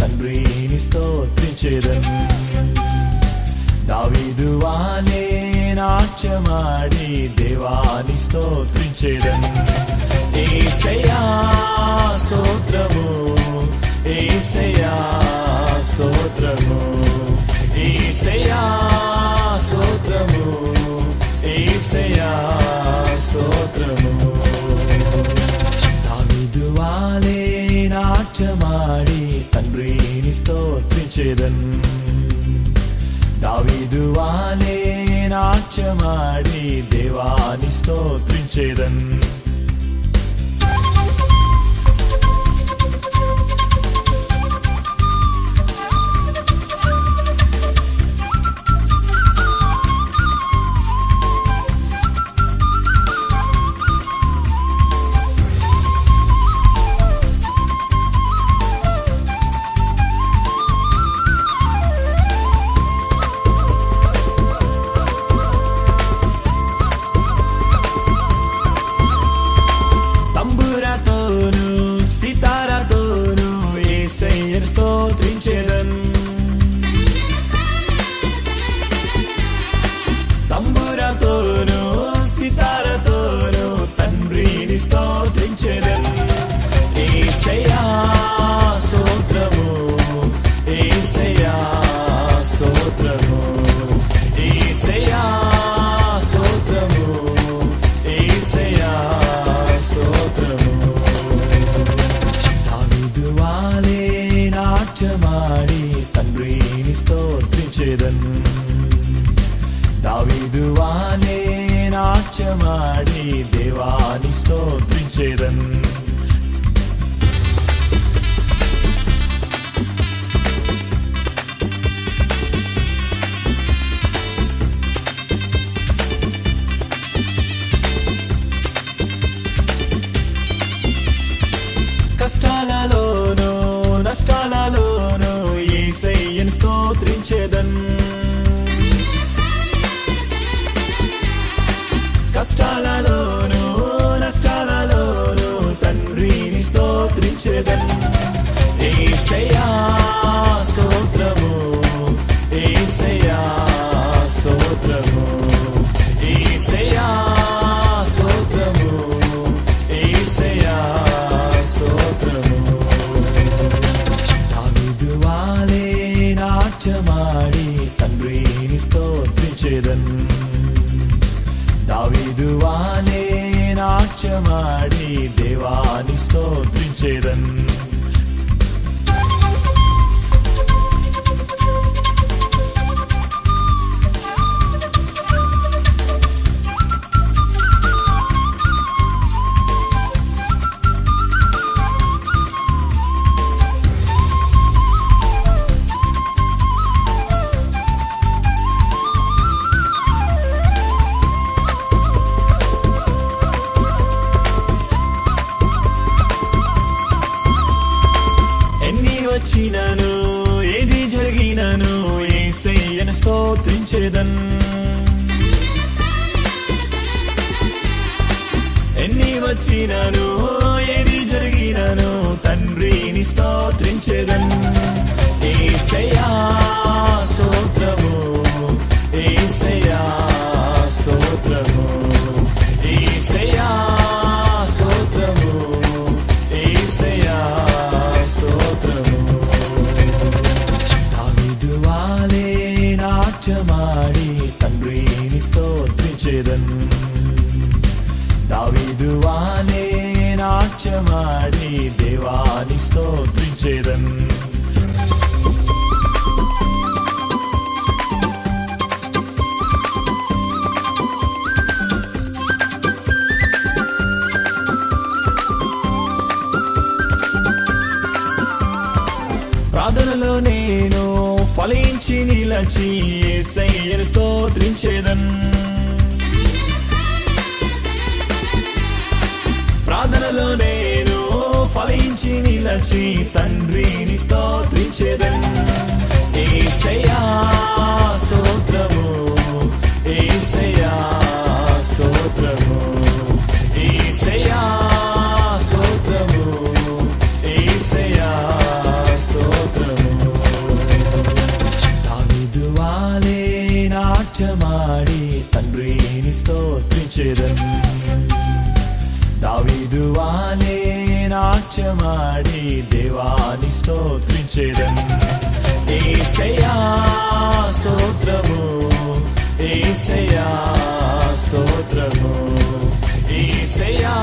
తండ్రిని స్తోత్రించేదను. దావిదువానే నాట్యమాడి దేవాని స్తోత్రించేదను. స్తోత్రించేదన్ దావీదు వాలే నాట్యమాడి దేవాని స్తోత్రించేదన్. నాట్యమాడి దేవాని స్తోత్రించేదన్. స్తోత్రము దావీదు నాట్యమాడి తండ్రిని స్తోత్రించేదన్ దావీదు నాట్యమాడి దేవాని స్తోత్రించేదన్ స్తోత్రించేదన్ ఎన్ని వచ్చినను ఏది జరిగినను తండ్రిని స్తోత్రించేదన్. ఆలయించి నిలచి ఏసయ్యను స్తోత్రించేదన్. ప్రార్థనలో నేను ఫలించి నిలచి తండ్రిని స్తోత్రించేదన్. ఏసయ్యా ಮೆರೆದನು దావీదువానే నాట్యమాడి దేవాని స్తోత్రించేదను ఏసయా స్తోత్రము ఏసయా స్తోత్రము ఏసయా